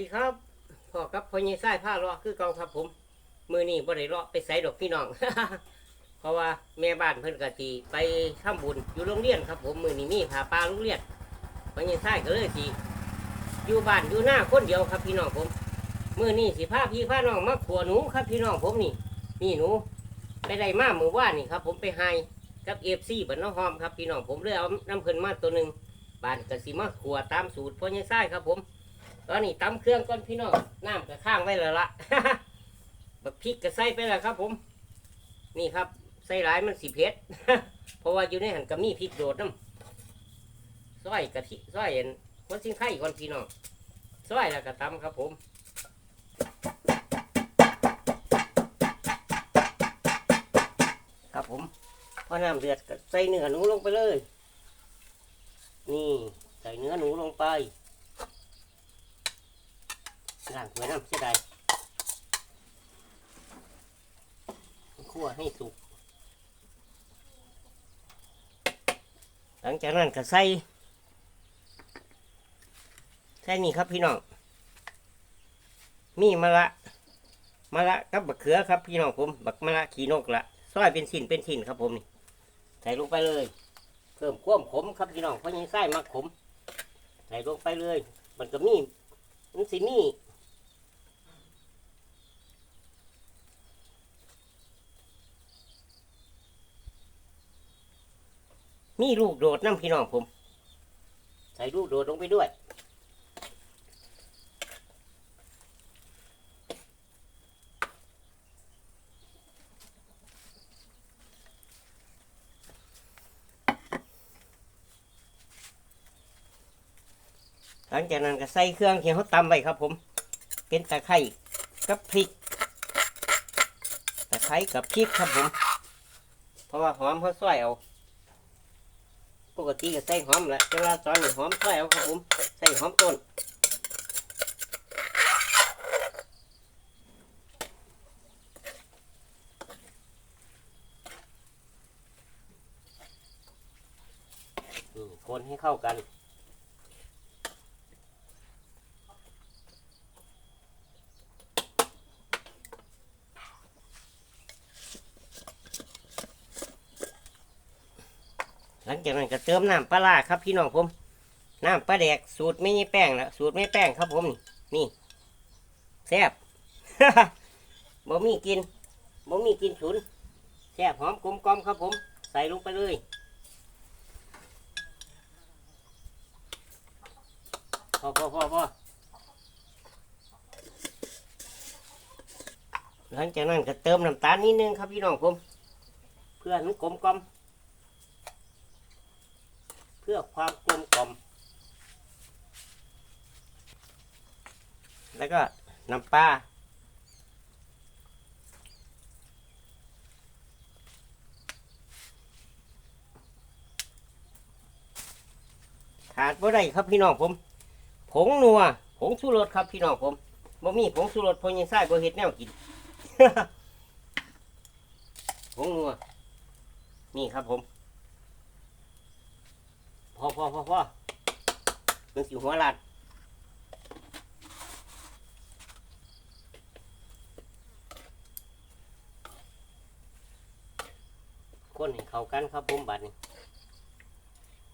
ดีครับพ่อใหญ่ไส้ผ้าเลาะคือกองครับผม มือนี่บ่ได้เลาะไปใส่ดอกพี่น้อง เพราะว่าแม่บ้านเพิ่นกะทีไปทำบุญอยู่โรงเรียนครับผมมือนี่มีพาปลาโรงเรียนพ่อใหญ่ไส้ก็เลยสิอยู่บ้านอยู่หน้าคนเดียวครับพี่น้องผมมือนี่สิพาพี่พาน้องมาขัวหนูครับพี่น้องผมนี่นี่หนูไปได้มามือว่านนี่ครับ ผมไปให้กับเอฟซีบันน้องหอมครับพี่น้องผมเลยเอาน้ำเพิ่นมาตัวหนึ่งบ้านกะสิมาขัวตามสูตรพ่อใหญ่ไส้ครับผม ตอนนี้ตำเครื่องก่อนพี่น้องน้ำก็ข้างไว้แล้วละบักพริกก็ใส่ไปแล้วครับ ผม นี่ครับใส่หลายมันสิเผ็ดเพราะว่าอยู่ในหันก็มีพริกโดดน้ำซอยกะทิซอยเห็นหัวซิงไข่ก่อนพี่น้องซอยแล้วก็ตำครับ ผมครับผมพอน้ำเดือดก็ใส่เนื้อหนูลงไปเลย นี่ ใส่เนื้อหนูลงไป ล้างถ้วยน้ำเสียดายคั่วให้สุก หลังจากนั้นก็ใส่ใส่นี่ครับพี่น้อง มีมะละมะละกับบักเขือครับพี่น้องผมบักมะละขีนกละซอยเป็นสิ้นเป็นสิ้นครับผมนี่ใส่ลงไปเลย เพิ่มความขมครับพี่น้องเพราะยังไส้มักขม ใส่ลงไปเลย มันก็มีมันสิมี มีลูกโดดน้ำพี่น้องผม ใส่ลูกโดดลงไปด้วย หลังจากนั้นก็ใส่เครื่องที่เขาตำไว้ครับผม เป็นตะไคร้กับพริก ตะไคร้กับพริกครับผม เพราะว่าหอมเขาซอยเอา ปกติก็ใส่หอมแหละแต่ว่าตอนนี้หอมซอยเอาครับผมใส่หอมต้นคนให้เข้ากัน จากนั้นก็เติมน้ำปลาร้าครับพี่น้องผมน้ำปลาแดกสูตรไม่มีแป้งละสูตรไม่แป้งครับผมนี่แซ่บบ่มีกินบ่มีกินฉุนแซ่บหอมกลมกลอมครับผม ใส่ลงไปเลยพอพอพอพอหลังจากนั้นก็เติมน้ำตาลนิดนึงครับพี่น้องผม เพื่อให้มันกลมกลอม พื่อความกลมกล่อม แล้วก็น้ำปลา ขาดบ่ได้ครับพี่น้องผม ผงนัว ผงชูรสครับพี่น้องผมบ่มีผงชูรสพอยังใส่บ่เฮ็ดแนวกิน ผงนัว นี่ครับผม พอพอพอพอมันสิหัวลัดคนให้เข้ากันครับผมบัดนี้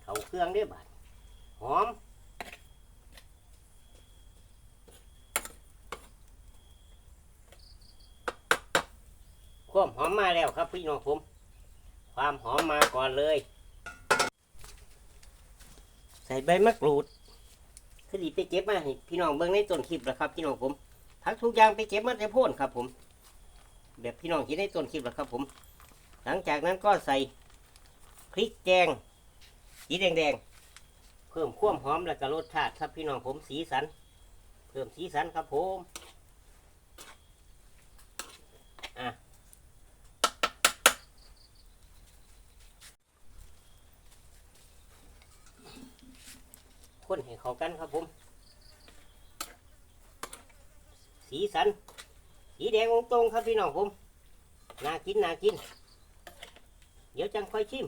เข้าเครื่องเด้บัดหอมความหอมมาแล้วครับพี่น้องผม ความหอมมาก่อนเลย ส่ใบมะกรูดคือดีไปเก็บมาให้พี่น้องเบิ่งในต้นคลิปแล้วครับพี่น้องผมผักทุกอย่างไปเก็บมาแต่พ่นครับ ผม แบบพี่น้องเห็นในต้นคลิปแล้วครับ ผม หลังจากนั้นก็ใส่พริกแกงสีแดงๆเพิ่มความหอมและก็รสชาติครับพี่น้องผมสีสัน เพิ่มสีสันครับผม คนให้เข้ากันครับผม สีสัน สีแดงองตรงครับพี่น้องผม น่ากินน่ากิน เดี๋ยวจังค่อยชิม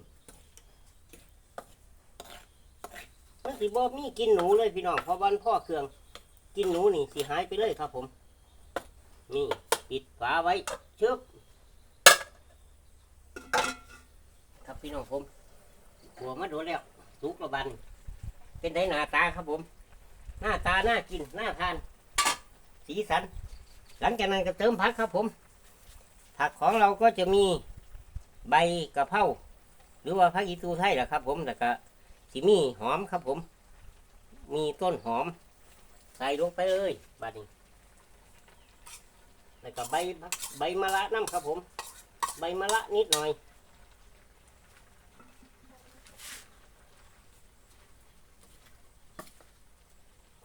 มันสิบ่มีกินหนูเลยพี่น้องพราะวันพ่อเครื่อง กินหนูนี่สิหายไปเลยครับผม นี่ปิดฝาไว้เชือบครับพี่น้องผมหัวมาโดนแล้วสุกระบัน เป็นไดหน้าตาครับผม หน้าตาน่ากินน่าทาน สีสัน หลังจากนั้นก็เติมผักครับผม ผักของเราก็จะมีใบกะเพราหรือว่าผักอีตูไทยแหละครับ ผมแล้วก็สิมีหอมครับผม มีต้นหอม ใส่ลงไปเลยบัดนี้แล้วก็ใบใบมะระน้ำครับผม ใบมะระนิดหน่อย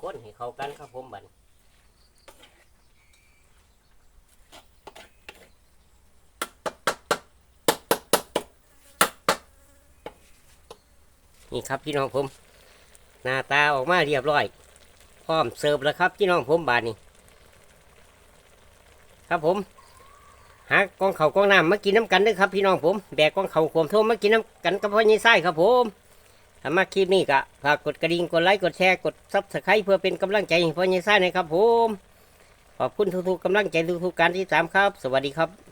คนให้เข้ากันครับผมบัดนี้นี่ครับพี่น้องผม หน้าตาออกมาเรียบร้อย พร้อมเสิร์ฟแล้วครับพี่น้องผมบาดนี้ ครับผมหากองเขากองน้ำมากินน้ำกันด้วยครับพี่น้องผมแบกกองเขาขวมโทมมากินน้ำกันกับพ่อยี่ไส้ครับผม ถ้ามาคลิปนี้ก็ฝากกดกระดิ่งกดไลค์กดแชร์กดซับสไครต์เพื่อเป็นกำลังใจให้พ่อใหญ่ท่านะครับผมขอบคุณทุกๆกำลังใจทุกๆการที่ตามครับ สวัสดีครับ